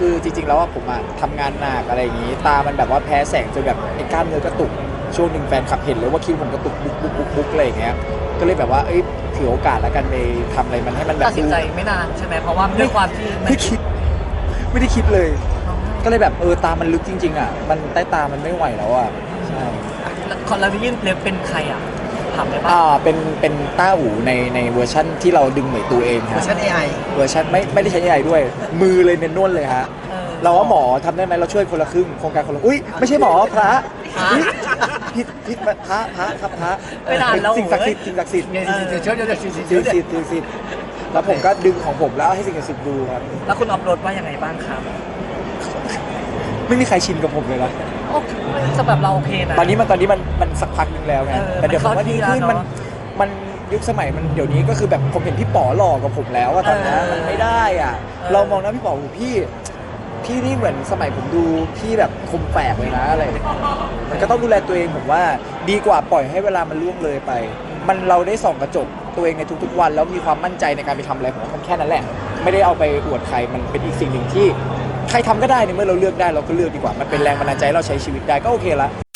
คือจริงๆ แล้วว่าผมอะทำงานหนักอะไรอย่างนี้ ตามันแบบว่าแพ้แสงจนแบบไอ้กล้ามเนื้อกระตุก ช่วงหนึ่งแฟนคลับเห็นเลยว่าคิ้วผมกระตุกบุกบุกบุกบุกอะไรอย่างเงี้ย ก็เลยแบบว่า เอ้ยถือโอกาสแล้วกันไปทำอะไรมันให้มันแบบตัดสินใจไม่นานใช่ไหมเพราะว่าด้วยความที่ไม่คิด ไม่ได้คิดเลย ก็เลยแบบเออตามันลึกจริง ๆ อะ มันใต้ตามันไม่ไหวแล้วอะ ใช่คนเรายื่นเล็บเป็นใครอะ ถามได้ปะอ่าเป็นเป็นต้าอู่ในในเวอร์ชั่นที่เราดึงเหมยตัวเองเวอฮะร์ชัน AI เวอร์ชันไม่ไม่ได้ใช้ AI ด้วย มือเลยเน้นนวลเลยฮะเออ เราว่าหมอทำได้ไหมเราช่วยคนละครึ่งโครงการคนละอุ้ยไม่ใช่หมอพระพระอุ๊ยผิดผิดพระพระครับพระไม่นานแล้วสิ่งศักดิ์สิทธิ์สิ่งศักดิ์สิทธิ์ เนี่ยเดี๋ยวเดี๋ยวเดี๋ยวเดี๋ยวเดี๋ยวสิ่งเดี๋ยวศักดิ์สิทธิ์สิ่งศักดิ์สิทธิ์แล้วผมก็ดึงของผมแล้วให้สิ่งศักดิ์สิทธิ์ดูครับ แล้วคุณออฟโรดว่ายังไงบ้างครับ ไม่มีใครชินกับผมเลยนะโอเคสำหรับเราโอเคนะ ตอนนี้มันตอนนี้มันมันสักพักหนึงแล้วไงเออแต่เดี๋ยวผมว่ามันเข้าที่ดีขึ้นแล้วมันเนอะมันยุคสมัยมันเดี๋ยวนี้ก็คือแบบผมเห็นพี่ป๋อหล่อกว่าผมแล้วอะตอนเนี้ยเออมันไม่ได้อะเออ เรามองนะพี่ป๋อโอ้โหพี่ พี่นี่เหมือนสมัยผมดูพี่แบบคมแปลกเลยนะอะไรมันก็ต้องดูแลตัวเองผมว่าดีกว่าปล่อยให้เวลามันล่วงเลยไป มันเราได้ส่องกระจกตัวเองในทุกๆวัน แล้วมีความมั่นใจในการไปทำอะไรผมว่ามันแค่นั้นแหละ ไม่ได้เอาไปอวดใครมันเป็นอีกสิ่งหนึ่งที่ ใครทำก็ได้ในเมื่อเราเลือกได้เราก็เลือกดีกว่า มันเป็นแรงบันดาลใจให้เราใช้ชีวิตได้ก็โอเคละ